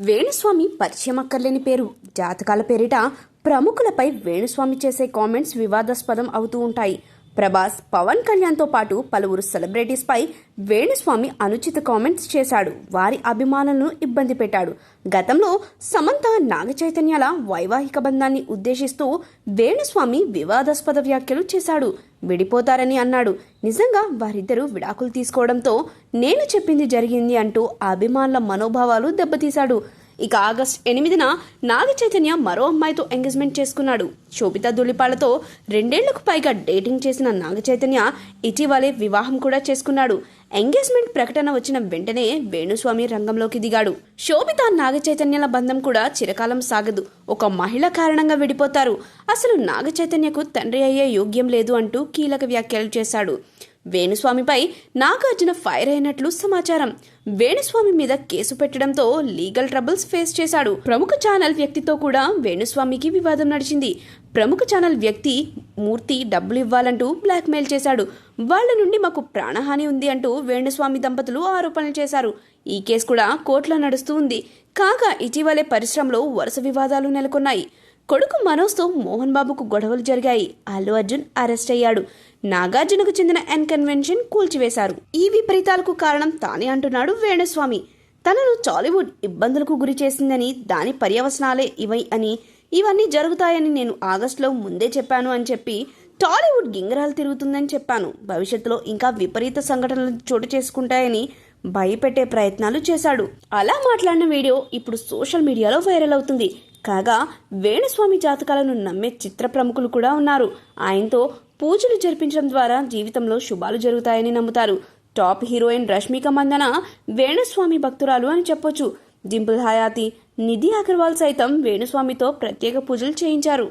వేణుస్వామి పరిచయం అక్కర్లేని పేరు. జాతకాల పేరిట ప్రముఖులపై వేణుస్వామి చేసే కామెంట్స్ వివాదాస్పదం అవుతూ ఉంటాయి. ప్రభాస్ పవన్ కళ్యాణ్తో పాటు పలువురు సెలబ్రిటీస్పై వేణుస్వామి అనుచిత కామెంట్స్ చేశాడు. వారి అభిమానులను ఇబ్బంది పెట్టాడు. గతంలో సమంత నాగ చైతన్యాల వైవాహిక బంధాన్ని ఉద్దేశిస్తూ వేణుస్వామి వివాదాస్పద వ్యాఖ్యలు చేశాడు. విడిపోతారని అన్నాడు. నిజంగా వారిద్దరూ విడాకులు తీసుకోవడంతో నేను చెప్పింది జరిగింది అంటూ అభిమానుల మనోభావాలు దెబ్బతీశాడు. ఇక ఆగస్ట్ ఎనిమిదిన నాగ చైతన్య మరో అమ్మాయితో ఎంగేజ్మెంట్ చేసుకున్నాడు. శోభిత దులిపాలతో రెండేళ్ళకు పైగా డేటింగ్ చేసిన నాగ చైతన్య ఇటీవలే వివాహం కూడా చేసుకున్నాడు. ఎంగేజ్మెంట్ ప్రకటన వచ్చిన వెంటనే వేణుస్వామి రంగంలోకి దిగాడు. శోభిత నాగ చైతన్యాల బంధం కూడా చిరకాలం సాగదు. ఒక మహిళ కారణంగా విడిపోతారు. అసలు నాగ చైతన్యకు తండ్రి అయ్యే యోగ్యం లేదు అంటూ కీలక వ్యాఖ్యలు చేశాడు. వేణుస్వామిపై నాగార్జున ఫైర్ అయినట్లు సమాచారం. వేణుస్వామి మీద కేసు పెట్టడంతో లీగల్ ట్రబుల్స్ ఫేస్ చేశాడు. ప్రముఖ ఛానల్ వ్యక్తితో కూడా వేణుస్వామికి వివాదం నడిచింది. ప్రముఖ ఛానల్ వ్యక్తి మూర్తి డబ్బులు ఇవ్వాలంటూ బ్లాక్మెయిల్ చేశాడు. వాళ్ళ నుండి మాకు ప్రాణహాని ఉంది అంటూ వేణుస్వామి దంపతులు ఆరోపణలు చేశారు. ఈ కేసు కూడా కోర్టులో నడుస్తూ ఉంది. కాగా ఇటీవలే పరిశ్రమలో వరుస వివాదాలు నెలకొన్నాయి. కొడుకు మనోజ్తో మోహన్ బాబుకు గొడవలు జరిగాయి. అల్లు అర్జున్ అరెస్ట్ అయ్యాడు. నాగార్జునకు చెందిన ఎన్ కన్వెన్షన్ కూల్చివేశారు. ఈ విపరీతాలకు కారణం తానే అంటున్నాడు వేణుస్వామి. తనను టాలీవుడ్ ఇబ్బందులకు గురి చేసిందని దాని పర్యవసనాలే ఇవై అని ఇవన్నీ జరుగుతాయని నేను ఆగస్టులో ముందే చెప్పాను అని చెప్పి టాలీవుడ్ గింగరాలు తిరుగుతుందని చెప్పాను. భవిష్యత్తులో ఇంకా విపరీత సంఘటనలు చోటు చేసుకుంటాయని భయపెట్టే ప్రయత్నాలు చేశాడు. అలా మాట్లాడిన వీడియో ఇప్పుడు సోషల్ మీడియాలో వైరల్ అవుతుంది. కాగా వేణుస్వామి జాతకాలను నమ్మే చిత్ర ప్రముఖులు కూడా ఉన్నారు. ఆయనతో పూజలు జరిపించడం ద్వారా జీవితంలో శుభాలు జరుగుతాయని నమ్ముతారు. టాప్ హీరోయిన్ రష్మిక మందన వేణుస్వామి భక్తురాలు అని చెప్పొచ్చు. డింపుల్ హయాతి నిధి అగర్వాల్ సైతం వేణుస్వామితో ప్రత్యేక పూజలు చేయించారు.